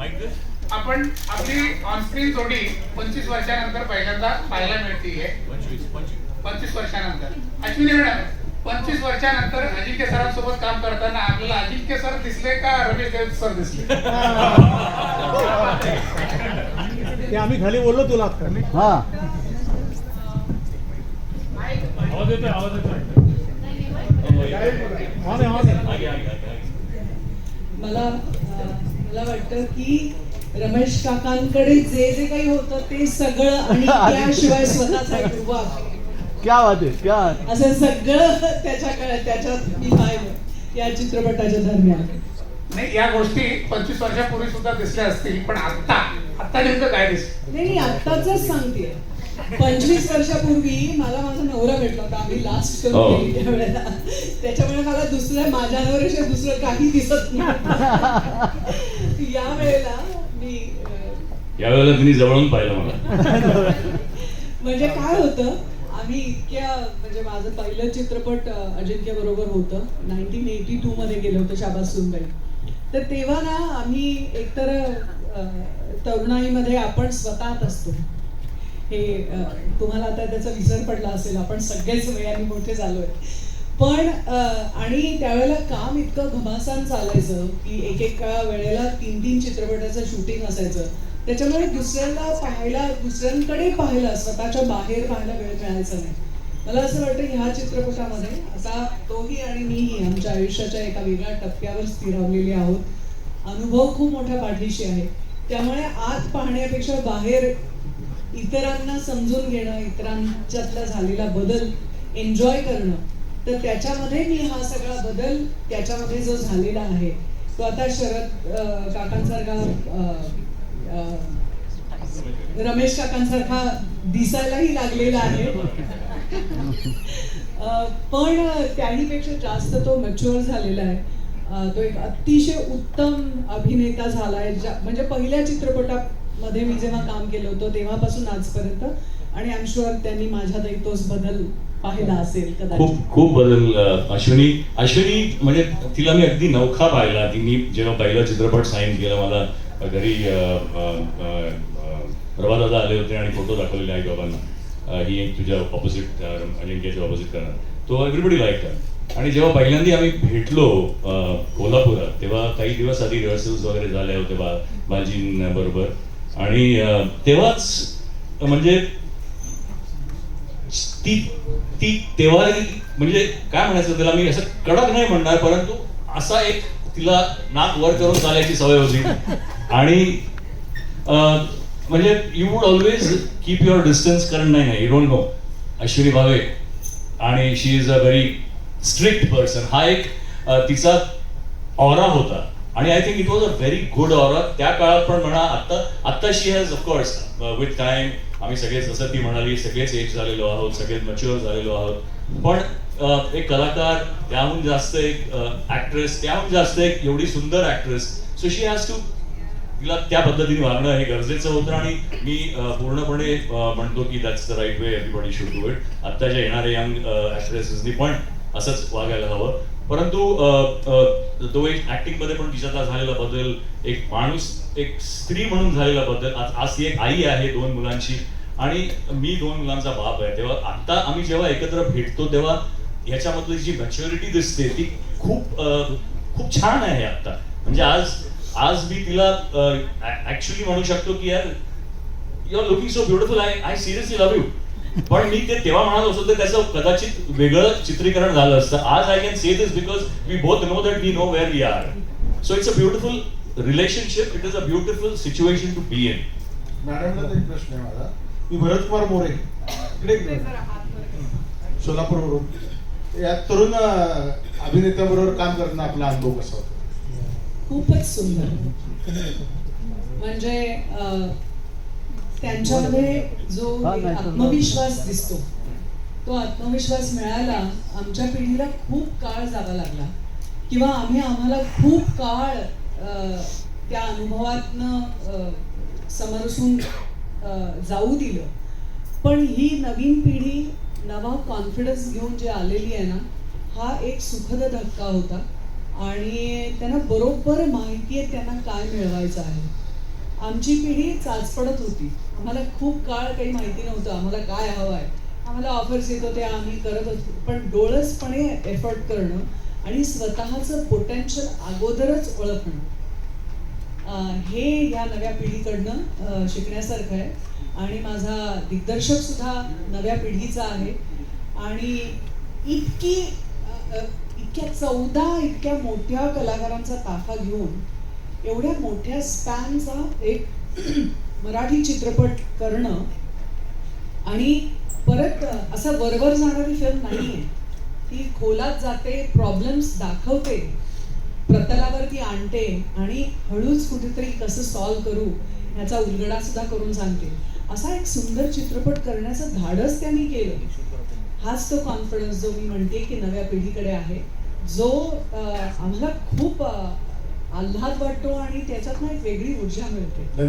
आपण आपली ऑनस्क्रीन जोडी पंचवीस वर्षानंतर पहिल्यांदा पाहायला मिळतीये. पंचवीस वर्षानंतर. अश्विनी मॅडम पंचवीस वर्षानंतर अजिंक्य सरांसोबत काम करताना आपल्याला अजिंक्य सर दिसले का रमेश देव सर दिसले? ते आम्ही खाली बोललो तुला आता. हा. आवाज येतोय आवाज येतोय. मला मला वाटतं की रमेश काकांकडे जे जे काही होतं ते सगळं आणि त्याशिवाय स्वतःचा क्या बात आहे क्या असं सगळं त्याच्याकडे त्याच्यात मी पाहिलं या चित्रपटाच्या दरम्यान. नाही या गोष्टी पंचवीस वर्षापूर्वी सुद्धा दिसल्या असतील पण आता आता नेमकं काय दिसत नाही आत्ताच सांगते. पंचवीस वर्षापूर्वी मला माझा नवरा भेटला होता. आम्ही लास्ट हो. फिल्म केली त्यावेळेला त्याच्यामुळे मला दुसऱ्या माझ्या नवऱ्याशिवाय दुसरं काही दिसत नाही. या वेळेला मी यावेळेला तिने जवळून पाहिलं मला. म्हणजे काय होतं आम्ही इतक्या म्हणजे माझं पहिलं चित्रपट अजिंक्य बरोबर होतं. नाईन्टीन एटी टू मध्ये गेलो होतो शाबास सुनबाई. तर तेव्हा ना आम्ही एकतर तरुणाईमध्ये आपण स्वतःत असतो. हे तुम्हाला आता त्याचा विसर पडला असेल. आपण सगळेच वयाने मोठे झालोय. पण आणि त्यावेळेला काम इतकं घमासान चालायचं की एक एक वेळेला तीन तीन चित्रपटाचं शूटिंग असायचं. त्याच्यामुळे दुसऱ्यांना पाहायला दुसऱ्यांकडे पाहायला स्वतःच्या बाहेर पाहायला वेळ मिळायचा नाही. मला असं वाटतं ह्या चित्रपटामध्ये आता तोही आणि मीही आमच्या आयुष्याच्या एका वेगळ्या टप्प्यावर स्थिरावलेले आहोत. अनुभव खूप मोठ्या पाठीशी आहे. त्यामुळे आत पाहण्यापेक्षा बाहेर इतरांना समजून घेणं इतरांच्यातला झालेला बदल एन्जॉय करणं तर त्याच्यामध्ये मी हा सगळा बदल त्याच्यामध्ये जो झालेला आहे तो आता शरद काकांसारखा रमेश काकांसारखा दिसायलाही लागलेला आहे. पण त्याहीपेक्षा जास्त तो मॅच्युअर झालेला आहे. तो एक अतिशय उत्तम अभिनेता झालाय. ज्या- म्हणजे पहिल्या चित्रपटामध्ये मी जेव्हा काम केलं होतं तेव्हापासून आजपर्यंत आणि आय एम शुअर त्यांनी माझ्यातही तोच बदल पाहिला असेल खूप खूप बदल अश्विनी अश्विनी म्हणजे तिला मी अगदी नौखा पाहिला. तिने जेव्हा पहिला चित्रपट साईन केला मला घरी प्रभादादा आले होते आणि फोटो दाखवलेले आई बाबांना ही एक तुझ्या ऑपोजिट अजिंक्याच्या ऑपोजिट करणार. तो एव्हरीबडी लाईक आणि जेव्हा पहिल्यांदा आम्ही भेटलो कोल्हापुरात तेव्हा काही दिवस आधी रिहर्सल्स वगैरे झाले होते बा बाजींबरोबर आणि तेव्हाच म्हणजे ती ती तेव्हा म्हणजे काय म्हणायचं त्याला मी असं कडक नाही म्हणणार परंतु असा एक तिला नाक वर करून चालायची सवय होती. आणि म्हणजे you would always keep your distance कारण नाही नाही you don't know Ashwini Bhave. आणि she is a very strict person हा एक तिचा ऑरा होता. आणि I think it was a very good aura त्या काळात पण म्हणा आता आता she has of course with time आम्ही सगळे जसं ती म्हणाली सगळेच एज झालेलो आहोत सगळेच मच्युअर झालेलो आहोत. पण uh, एक कलाकार त्याहून जास्त एक uh, ऍक्ट्रेस त्याहून जास्त एक एवढी सुंदर actress so she has to तिला त्या पद्धतीने वागणं हे गरजेचं होतं आणि मी uh, पूर्णपणे म्हणतो की that's the right way everybody should do it आत्ताच्या येणाऱ्या यंग ऍक्ट्रेसेसनी पण असंच वागायला हवं. परंतु अं, तो एक ऍक्टिंगमध्ये पण तिच्यातला झालेला बदल एक माणूस एक स्त्री म्हणून झालेला बदल आज आज ती एक आई आहे दोन मुलांची. आणि मी दोन मुलांचा बाप आहे. तेव्हा आता आम्ही जेव्हा एकत्र भेटतो तेव्हा ह्याच्यामधली जी मॅच्युरिटी दिसते ती खूप खूप छान आहे आता म्हणजे आज आज मी तिला ऍक्च्युली म्हणू शकतो की यार you are looking so beautiful I I seriously love you पण मी ते तेव्हा म्हणालो असतो तर त्याचं कदाचित वेगळं चित्रीकरण झालं असतं. आज I can say this because we both know that we know where we are so it's a beautiful relationship it is a beautiful situation to be in मॅडमला तरी प्रश्न आहे माझा. मी भरत कुमार मोरे. इकडे. सोलापूरवरून या तरुण अभिनेत्याबरोबर काम करताना आपला अनुभव कसा होता? खूपच सुंदर. म्हणजे त्यांच्यामध्ये जो आत्मविश्वास दिसतो. तो आत्मविश्वास मिळायला आमच्या पिढीला खूप काळ जावा लागला. किंवा आम्ही आम्हाला खूप काळ त्या अनुभवातनं समरसून जाऊ दिलं. पण ही नवीन पिढी नवा कॉन्फिडन्स घेऊन जी आलेली आहे ना हा एक सुखद धक्का होता. आणि त्यांना बरोबर माहिती आहे त्यांना काय मिळवायचं आहे. आमची पिढी चाचपडत होती. आम्हाला खूप काळ काही माहिती नव्हतं. आम्हाला काय हवं आहे आम्हाला ऑफर्स येत होते आम्ही करत होतो. पण डोळसपणे एफर्ट करणं आणि स्वतःचं पोटेन्शियल अगोदरच ओळखणं हे या नव्या पिढीकडनं शिकण्यासारखं आहे. आणि माझा दिग्दर्शक सुद्धा नव्या पिढीचा आहे. आणि इतकी इतक्या चौदा इतक्या मोठ्या कलाकारांचा ताफा घेऊन एवढ्या मोठ्या स्पॅनचा एक मराठी चित्रपट करणं आणि परत असं वरवर जाणारी फिल्म नाही आहे ती खोलात जाते प्रॉब्लेम्स दाखवते प्रतलावरती आणते आणि हळूच कुठेतरी कसं सॉल्व्ह करू ह्याचा उलगडा सुद्धा करून सांगते. असा एक सुंदर चित्रपट करण्याचं धाडस त्यांनी केलं. हाच तो कॉन्फिडन्स जो मी म्हणते की नव्या पिढीकडे आहे. जो आम्हाला खूप आल्हाद वाटतो आणि त्याच्यातनं एक वेगळी ऊर्जा मिळते.